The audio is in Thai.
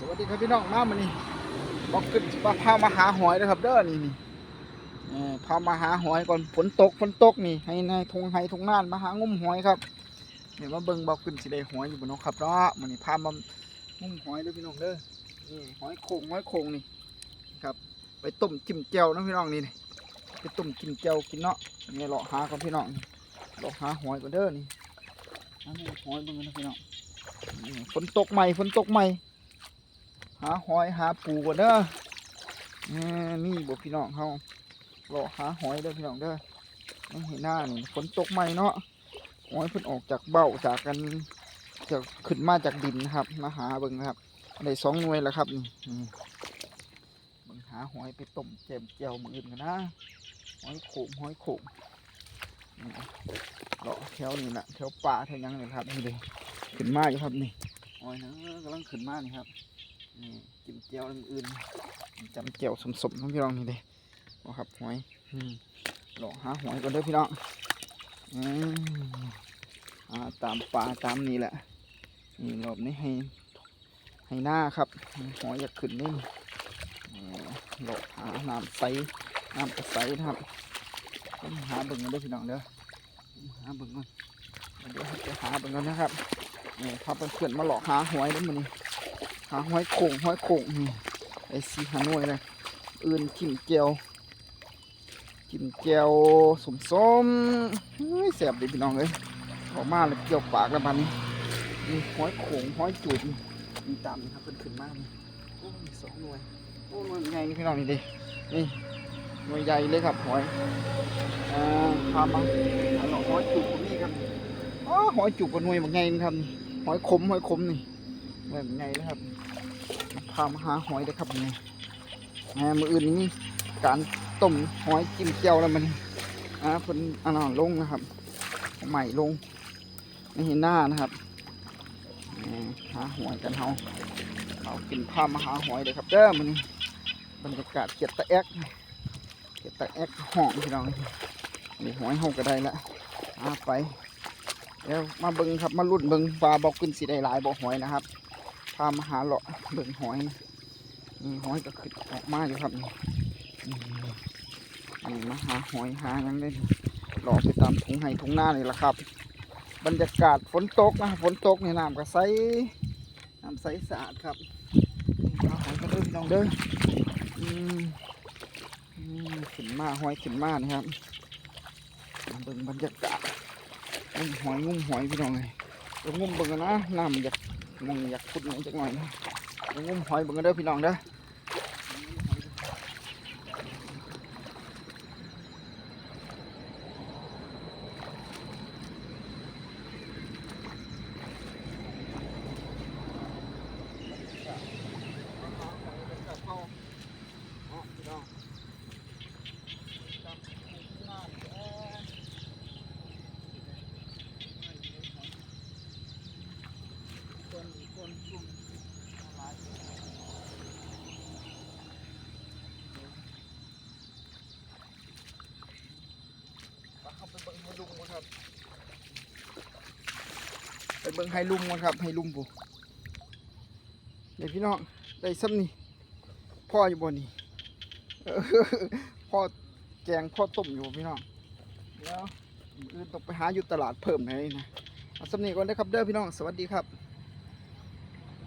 สวัสดีครับพี่น้องมามานี่บอกขึ้นมาพามาหาหอยนะครับเด้อนี่นี่พามาหาหอยก่อนฝนตกฝนตกนี่ให้ในทงไห้ทงน่านมาหางุ้มหอยครับเดี๋ยวมาเบิ่งบอกขึ้นสิได้หอยอยู่บนนกครับเนาะมันนี่พามางุ้มหอยเด้อพี่น้องเด้อนี่หอยโขงหอยโขงนี่ครับ ไปต้มจิ้มแจ่วนะพี่น้องนี่ไปต้มจิ้มแจ่วกินเนาะนี่เลาะหาก่อนพี่น้องเลาะหาหอยก่อนเด้อนี่หาหอยเบิ่งกันนะพี่น้องฝนตกใหม่ฝนตกใหม่ หาหอยหาปูก่อนเด้อนี่บ่พี่น้องเฮารอหาหอยเด้อพี่น้องเด้อไม่เห็นหน้านี่ฝนตกใหม่เนาะหอยเพิ่นออกจากเบ้าจากกันจะขึ้นมาจากดินนะครับ มาหาเบิ่งนะครับได้สองหน่วยแล้วครับนี่เบิ่งหาหอยไปต้มแจมเจียวมืออื่นกันนะหอยโขงหอยโขงนี่เลาะแถวนี่แหละแถวป่าแถวยังนี่ครับนี่เลยขึ้นมาอยู่ครับนี่หอยนะกำลังขึ้นมานี่ครับ นี่จิ้มเจียวอื่นๆจำเจียวสมๆน้องพี่น้องนี่เด้เอาครับหอยอืมหลอกหาหอยก่อนเด้อพี่น้องอืมอ่าตามป่าตามนี่แหละนี่รอบนี้ให้ให้หน้าครับหอยอยากขึ้นนี่นี่หลอกหาน้ำใสน้ำกระใสนะครับต้องหาเบิ่งกันเด้อพี่น้องเด้อหาเบิ่งก่อนเดี๋ยวให้ไปหาเบิ่งกันนะครับนี่พาเพื่อนๆมาหลอกหาหอยเด้อมันนี่ หาห้อยโข่งห้อยโข่งนี่ไอซีฮานวยเลยอื่นจิ้มเจียวจิ้มเจียวสมส้มเฮ้ยแสบดีพี่น้องเลยออกมาเลยเกี่ยวปากแล้วบันนี่ห้อยโข่งห้อยจูบนี่มีตามนี่ครับเพิ่นขึ้นมากนี่โอ้ยสองหน่วยโอ้หน่วยใหญ่พี่น้องนี่ดินี่หน่วยใหญ่เลยครับหอยอ่าพามาหน่อห้อยจูบตรงนี้ครับอ๋อหอยจูบกับหน่วยบางครับนี่หอยขมหอยขมนี่ แบบไงเลยครับพามาหาหอยเลยครับนี่แหมมืออื่นนี่การต้มหอยจิ้มเจียวแล้วมันอ่าเพิ่นอันนั้นลงนะครับ ใหม่ลงไม่เห็นหน้านะครับแหมหาหอยกันเฮาเอากินพามาหาหอยเลยครับเด้อมันบรรยากาศเกียดตะแอกเกียดตะแอกห้องพี่น้องนี่หอยเฮาก็ได้ละอาไปเดี๋ยวมาเบิ่งครับมาลุ่นเบิ่งปลาบอกขึ้นสีได้หลายบ่หอยนะครับามาหาเลาะเบิ่งหอยนะนี่หอยก็ขึ้นออกมาอยู่ครับนี่นี่นี่มาหาหอยหาหยังได้หลอกไปตามทุ่งไห้ทุ่งนานี่แหละครับ บรรยากาศฝนตกนะฝนตกในน้ำก็ใสน้ำใสสะอาดครับหาหอยกันเด้อพี่น้องเด้ออืมอืมขึ้นมาหอยขึ้นมานะครับเบิ่งบรรยากาศงุ้มหอยงุ้มหอยพี่น้องเลยงุ้มเบิ่งนนะน้ำอยาก มึงอยากขุดหน่อยจักหน่อยนะเดี๋ยงุ้มหอยเบิ่งกันเด้อพี่น้องเด้อคนคนชุ่มหลายเข้าไปเบิ่ง ให้ลุงก่อนครับ ไปเบิ่งให้ลุงก่อนครับ ให้ลุงปูเดี๋ยวพี่น้องได้ซ้ำนี่พ่ออยู่บนนี่พ่อแกงพ่อต้มอยู่พี่น้องแล้วอื่นต้องไปหาอยู่ตลาดเพิ่มไหนนะเอาซ้ำนี่ก่อนนะครับเด้อพี่น้องสวัสดีครับ